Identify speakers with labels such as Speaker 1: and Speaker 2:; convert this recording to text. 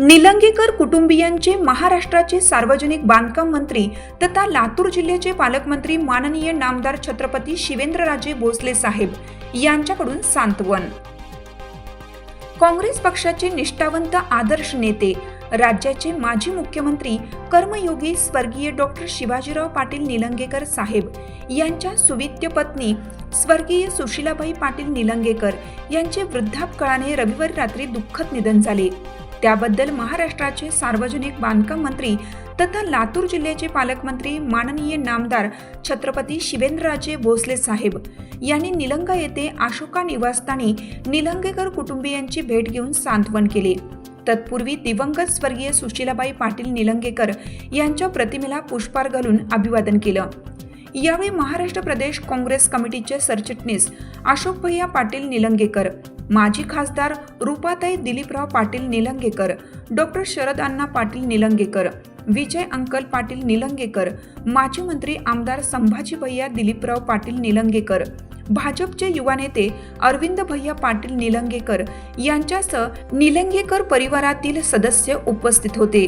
Speaker 1: निलंगेकर कुटुंबियांचे महाराष्ट्राचे सार्वजनिक बांधकाम मंत्री तथा लातूर जिल्ह्याचे पालकमंत्री माननीय नामदार छत्रपती शिवेंद्रराजे भोसले साहेब यांच्याकडून सांत्वन. काँग्रेस पक्षाचे निष्ठावंत आदर्श नेते राज्याचे माजी मुख्यमंत्री कर्मयोगी स्वर्गीय डॉक्टर शिवाजीराव पाटील निलंगेकर साहेब यांच्या सुवित्य पत्नी स्वर्गीय सुशीलाबाई पाटील निलंगेकर यांचे वृद्धापकाळाने रविवारी रात्री दुःखद निधन झाले. त्याबद्दल महाराष्ट्राचे सार्वजनिक बांधकाम मंत्री तथा लातूर जिल्ह्याचे पालकमंत्री माननीय नामदार छत्रपती शिवेंद्रराजे भोसले साहेब यांनी निलंगा येथे अशोका निवासस्थानी निलंगेकर कुटुंबियांची भेट घेऊन सांत्वन केले. तत्पूर्वी दिवंगत स्वर्गीय सुशीलाबाई पाटील निलंगेकर यांच्या प्रतिमेला पुष्पार घालून अभिवादन केलं. यावेळी महाराष्ट्र प्रदेश काँग्रेस कमिटीचे सरचिटणीस अशोक भैया पाटील निलंगेकर माजी खासदार रूपाताई दिलीपराव पाटील निलंगेकर डॉक्टर शरद अण्णा पाटील निलंगेकर विजय अंकल पाटील निलंगेकर माजी मंत्री आमदार संभाजी भैया दिलीपराव पाटील निलंगेकर भाजपचे युवा नेते अरविंद भैया पाटील निलंगेकर यांच्यासह निलंगेकर परिवारातील सदस्य उपस्थित होते.